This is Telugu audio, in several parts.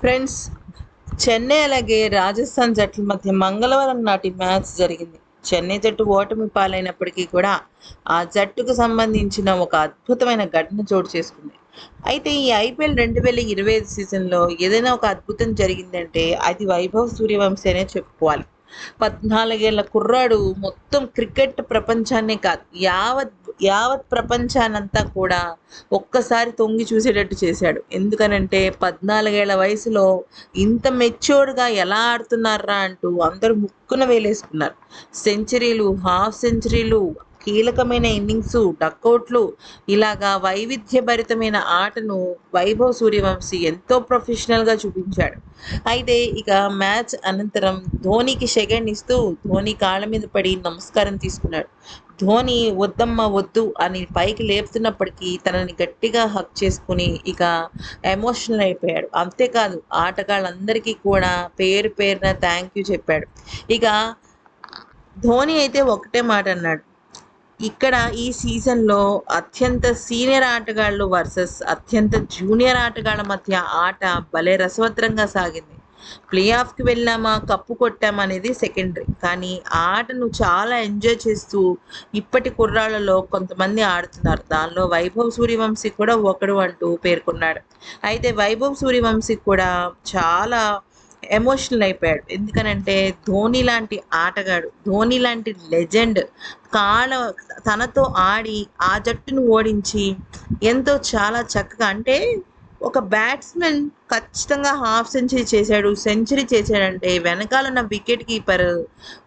ఫ్రెండ్స్ చెన్నై అలాగే రాజస్థాన్ జట్ల మధ్య మంగళవారం నాటి మ్యాచ్ జరిగింది. చెన్నై జట్టు ఓటమి పాలైనప్పటికీ కూడా ఆ జట్టుకు సంబంధించిన ఒక అద్భుతమైన ఘటన చోటు చేసుకుంది. అయితే ఈ ఐపీఎల్ రెండు వేల ఇరవై ఐదు సీజన్లో ఏదైనా ఒక అద్భుతం జరిగిందంటే అది వైభవ్ సూర్యవంశీ అనే చెప్పుకోవాలి. పద్నాలుగేళ్ళ కుర్రాడు మొత్తం క్రికెట్ ప్రపంచాన్నే కాదు యావత్ యావత్ ప్రపంచానంతా కూడా ఒక్కసారి తొంగి చూసేటట్టు చేశాడు. ఎందుకనంటే పద్నాలుగేళ్ళ వయసులో ఇంత మెచ్యూర్డ్గా ఎలా ఆడుతున్నారా అంటూ అందరూ ముక్కున వేలేసుకున్నారు. సెంచరీలు హాఫ్ సెంచరీలు కీలకమైన ఇన్నింగ్స్ డక్అవుట్లు ఇలాగా వైవిధ్యభరితమైన ఆటను వైభవ్ సూర్యవంశీ ఎంతో ప్రొఫెషనల్గా చూపించాడు. అయితే ఇక మ్యాచ్ అనంతరం ధోనికి సెకండ్ ఇస్తూ ధోని కాళ్ళ మీద పడి నమస్కారం తీసుకున్నాడు. ధోని వద్దమ్మ వద్దు అని పైకి లేపుతున్నప్పటికీ తనని గట్టిగా హక్ చేసుకుని ఇక ఎమోషనల్ అయిపోయాడు. అంతేకాదు ఆటగాళ్ళందరికీ కూడా పేరు పేరున థ్యాంక్ యూ చెప్పాడు. ఇక ధోని అయితే ఒకటే మాట అన్నాడు ఇక్కడ ఈ సీజన్లో అత్యంత సీనియర్ ఆటగాళ్ళు వర్సెస్ అత్యంత జూనియర్ ఆటగాళ్ళ మధ్య ఆట భలే రసవత్రంగా సాగింది. ప్లే ఆఫ్కి వెళ్ళామా కప్పు కొట్టామా అనేది సెకండరీ కానీ ఆ ఆటను చాలా ఎంజాయ్ చేస్తూ ఇప్పటి కుర్రాళ్ళలో కొంతమంది ఆడుతున్నారు. దానిలో వైభవ్ సూర్యవంశీ కూడా ఒకడు అంటూ పేర్కొన్నాడు. అయితే వైభవ్ సూర్యవంశీ కూడా చాలా ఎమోషనల్ అయిపోయాడు. ఎందుకనంటే ధోని లాంటి ఆటగాడు ధోని లాంటి లెజెండ్ కాళ్ళ తనతో ఆడి ఆ జట్టును ఓడించి ఎంతో చాలా చక్కగా అంటే ఒక బ్యాట్స్మెన్ ఖచ్చితంగా హాఫ్ సెంచరీ చేశాడు సెంచరీ చేశాడంటే వెనకాల ఉన్న వికెట్ కీపర్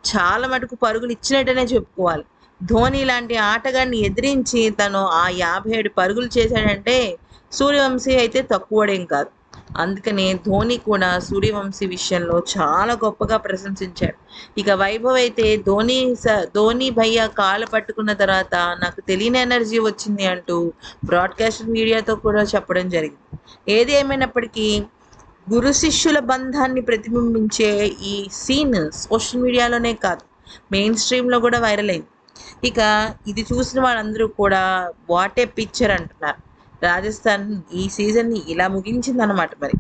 చాలా మటుకు పరుగులు ఇచ్చినట్టనే చెప్పుకోవాలి. ధోని లాంటి ఆటగాడిని ఎదిరించి తను ఆ యాభై ఏడు పరుగులు చేశాడంటే సూర్యవంశీ అయితే తక్కువడేం కాదు. అందుకనే ధోని కూడా సూర్యవంశీ విషయంలో చాలా గొప్పగా ప్రశంసించాడు. ఇక వైభవ్ అయితే ధోని స ధోని భయ్య కాలు పట్టుకున్న తర్వాత నాకు తెలియని ఎనర్జీ వచ్చింది అంటూ బ్రాడ్కాస్ట్ మీడియాతో కూడా చెప్పడం జరిగింది. ఏది ఏమైనప్పటికీ గురు శిష్యుల బంధాన్ని ప్రతిబింబించే ఈ సీన్ సోషల్ మీడియాలోనే కాదు మెయిన్ స్ట్రీమ్లో కూడా వైరల్ అయింది. ఇక ఇది చూసిన వాళ్ళందరూ కూడా వాటే పిక్చర్ అంటున్నారు. రాజస్థాన్ ఈ సీజన్ని ఇలా ముగించిందన్నమాట మరి.